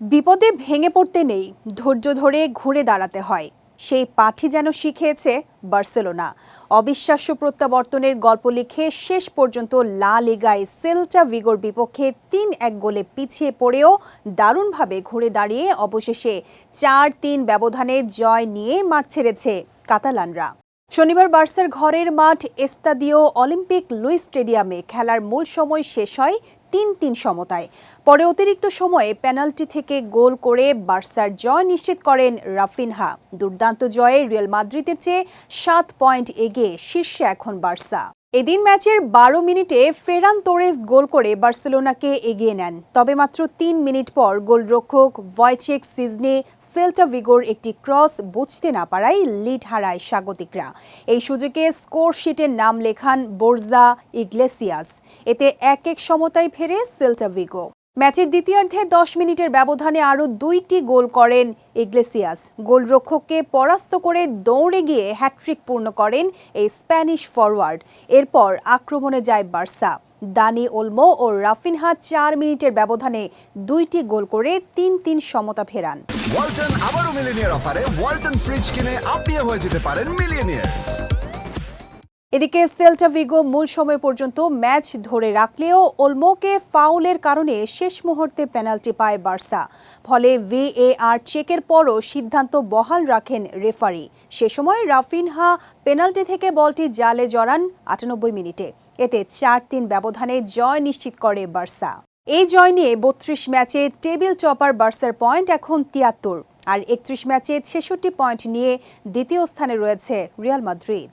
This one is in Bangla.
বিপদে ভেঙে পড়তে নেই, ধৈর্য ধরে ঘুরে দাঁড়াতে হয়। সেই পাঠই যেন শিখিয়েছে বার্সেলোনা। অবিশ্বাস্য প্রত্যাবর্তনের গল্প লিখে শেষ পর্যন্ত লা লিগায় সেল্টা ভিগোর বিপক্ষে তিন এক গোলে পিছিয়ে পড়েও দারুণভাবে ঘুরে দাঁড়িয়ে অবশেষে চার তিন ব্যবধানে জয় নিয়ে মাঠ ছেড়েছে কাতালানরা। শনিবার বার্সার ঘরের মাঠ, এস্তাদিও অলিম্পিক লুই স্টেডিয়ামে খেলার মূল সময় শেষ হয় তিন তিন সমতায়। পরে অতিরিক্ত সময়ে পেনাল্টি থেকে গোল করে বার্সার জয় নিশ্চিত করেন রাফিনহা। দুর্দান্ত জয়ে রিয়াল মাদ্রিদের চেয়ে সাত পয়েন্ট এগিয়ে শীর্ষে এখন বার্সা। এদিন ম্যাচের বারো মিনিটে ফেরান তোরেস গোল করে বার্সেলোনাকে এগিয়ে নেন। তবে মাত্র তিন মিনিট পর গোলরক্ষক ভয়চেক সিজনে সেল্টা ভিগোর একটি ক্রস বুঝতে না পারায় লিড হারায় স্বাগতিকরা। এই সুযোগে স্কোর শিটের নাম লেখান বোর্জা ইগলেসিয়াস। এতে এক এক সমতায় ফেরে সেল্টা ভিগো। ম্যাচের দ্বিতীয়ার্ধে দশ মিনিটের ব্যবধানে আরও দুইটি গোল করেন ইগলেসিয়াস। গোলরক্ষককে পরাস্ত করে দৌড়ে গিয়ে হ্যাট্রিক পূর্ণ করেন এই স্প্যানিশ ফরওয়ার্ড এরপর আক্রমণে যায় বার্সা। দানি ওলমো ও রাফিনহা চার মিনিটের ব্যবধানে দুইটি গোল করে তিন তিন সমতা ফেরান। ওয়ালটন আবারও মিলিনিয়ার অফারে। ওয়ালটন ফ্রিজ কিনে আপনিও হয়ে যেতে পারেন মিলিয়নিয়ার। এদিকে সেল্টা ভিগো মূল সময় পর্যন্ত ম্যাচ ধরে রাখলেও ওলমোকে ফাউলের কারণে শেষ মুহূর্তে পেনাল্টি পায় বার্সা। ফলে ভিএআর চেকের পরও সিদ্ধান্ত বহাল রাখেন রেফারি। সে সময় রাফিনহা পেনাল্টি থেকে বলটি জালে জড়ান আটানব্বই মিনিটে। এতে চার তিন ব্যবধানে জয় নিশ্চিত করে বার্সা। এই জয় নিয়ে বত্রিশ ম্যাচে টেবিল টপার বার্সার পয়েন্ট এখন তিয়াত্তর। আর একত্রিশ ম্যাচে ছেষট্টি পয়েন্ট নিয়ে দ্বিতীয় স্থানে রয়েছে রিয়াল মাদ্রিদ।